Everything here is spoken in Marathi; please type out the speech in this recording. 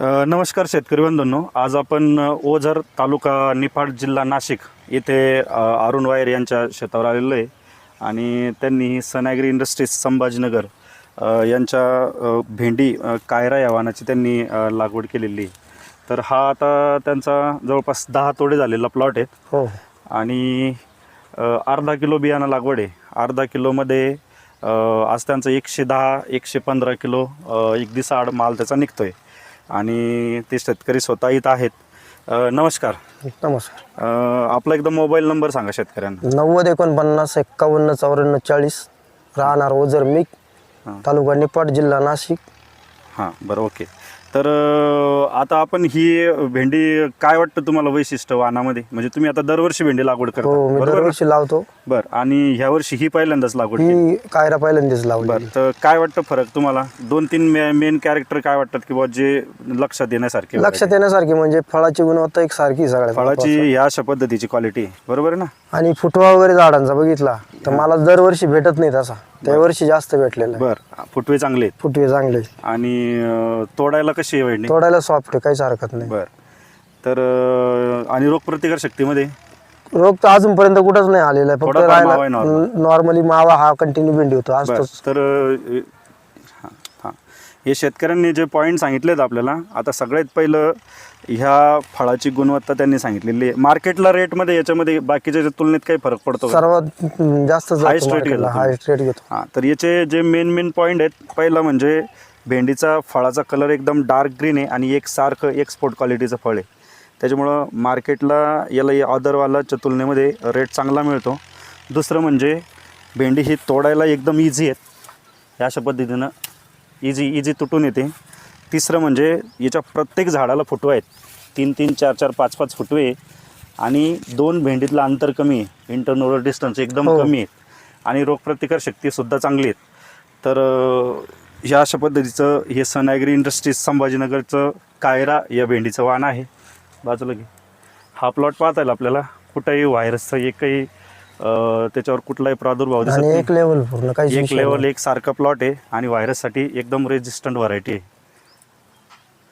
नमस्कार शेतकरी बंधूंनो. आज आपण ओझर तालुका निफाड जिल्हा नाशिक येथे अरुण वायर यांच्या शेतावर आलेलो आहे. आणि त्यांनी सनॅग्री इंडस्ट्रीज संभाजीनगर यांच्या भेंडी कायरा या वाहनाची त्यांनी लागवड केलेली आहे. तर हा आता त्यांचा जवळपास दहा तोडे झालेला प्लॉट आहे हो. आणि अर्धा किलो बियाणं लागवड आहे. अर्धा किलोमध्ये आज त्यांचं एकशे दहा एकशे पंधरा किलो एक दिवसाआड माल त्याचा निघतो आहे आणि ते शेतकरी स्वतः इथं आहेत. अ, नमस्कार. नमस्कार. अ, आपला एकदा मोबाईल नंबर सांगा शेतकऱ्यांना. नव्वद एकोणपन्नास एक्कावन्न चौऱ्याण्णव चाळीस राहणार ओझर मिक. तालुका निपाट जिल्हा नाशिक. हां बरं ओके. तर आता आपण ही भेंडी काय वाटतं तुम्हाला वैशिष्ट्य वाहनामध्ये म्हणजे तुम्ही आता दरवर्षी भेंडी लागवड करता. हो मी बरोबर ना? दरवर्षी लावतो. बरं आणि ह्या वर्षी ही पहिल्यांदाच लागवड केली. ही कायरा पहिल्यांदाच लावली. बरं तर काय वाटतं फरक तुम्हाला? दोन तीन मेन कॅरेक्टर काय वाटतात किंवा जे लक्षात येण्यासारखे लक्षात येण्यासारखी म्हणजे फळाची गुणवत्ता एक सारखी सगळ्या फळाची ह्या अशा पद्धतीची क्वालिटी बरोबर आहे ना? आणि फुटवा वगैरे झाडांचा बघितला. तर मला दरवर्षी भेटत नाही तसा त्या वर्षी जास्त भेटलेला. बर. फुटवे चांगले आहेत. फुटवे चांगले आणि अं, तोडायला कशी आहे वेळणी तोडायला सॉफ्ट काहीच हरकत नाही. बर. तर अं, आणि रोगप्रतिकार शक्तीमध्ये? रोग तर अजूनपर्यंत कुठंच नाही आलेला आहे. फक्त थोडाफार मावा आहे राहिला normal. नॉर्मली मावा हा कंटिन्यू भेंडी होतो. बर. असतोच तर अं, हे शेतकऱ्यांनी जे पॉईंट सांगितलेत आपल्याला आता सगळ्यात पहिलं ह्या फळाची गुणवत्ता त्यांनी सांगितलेली आहे. मार्केटला रेटमध्ये याच्यामध्ये बाकीच्या तुलनेत काही फरक पडतो? सर्वात जास्त Highest rate घेतो हाय रेट घेतो. हां तर याचे जे मेन मेन पॉईंट आहेत पहिला म्हणजे भेंडीचा फळाचा कलर एकदम डार्क ग्रीन आहे आणि एक सारखं एक्सपोर्ट क्वालिटीचं फळ आहे. त्याच्यामुळं मार्केटला याला या अदरवालाच्या तुलनेमध्ये रेट चांगला मिळतो. दुसरं म्हणजे भेंडी ही तोडायला एकदम इझी आहेत. अशा पद्धतीनं इझी इझी तुटून येते. तिसरं म्हणजे याच्या प्रत्येक झाडाला फुटवे आहेत. तीन तीन चार चार पाच पाच फुटवे. आणि दोन भेंडीतलं अंतर कमी आहे. इंटरनोरल डिस्टन्स एकदम हो. कमी आहे आणि रोगप्रतिकार शक्तीसुद्धा चांगली आहेत. तर ह्या अशा पद्धतीचं हे सनॅग्री इंडस्ट्रीज संभाजीनगरचं कायरा या भेंडीचं वाण आहे. बाजूला घे. हा प्लॉट पाहता येईल आपल्याला. कुठंही व्हायरसचा एकही त्याच्यावर कुठलाही प्रादुर्भाव दिसत आणि नाही. एक लेवल पूर्ण काही एक लेवल एक सारखा प्लॉट आहे आणि व्हायरससाठी एकदम रेजिस्टंट व्हरायटी आहे.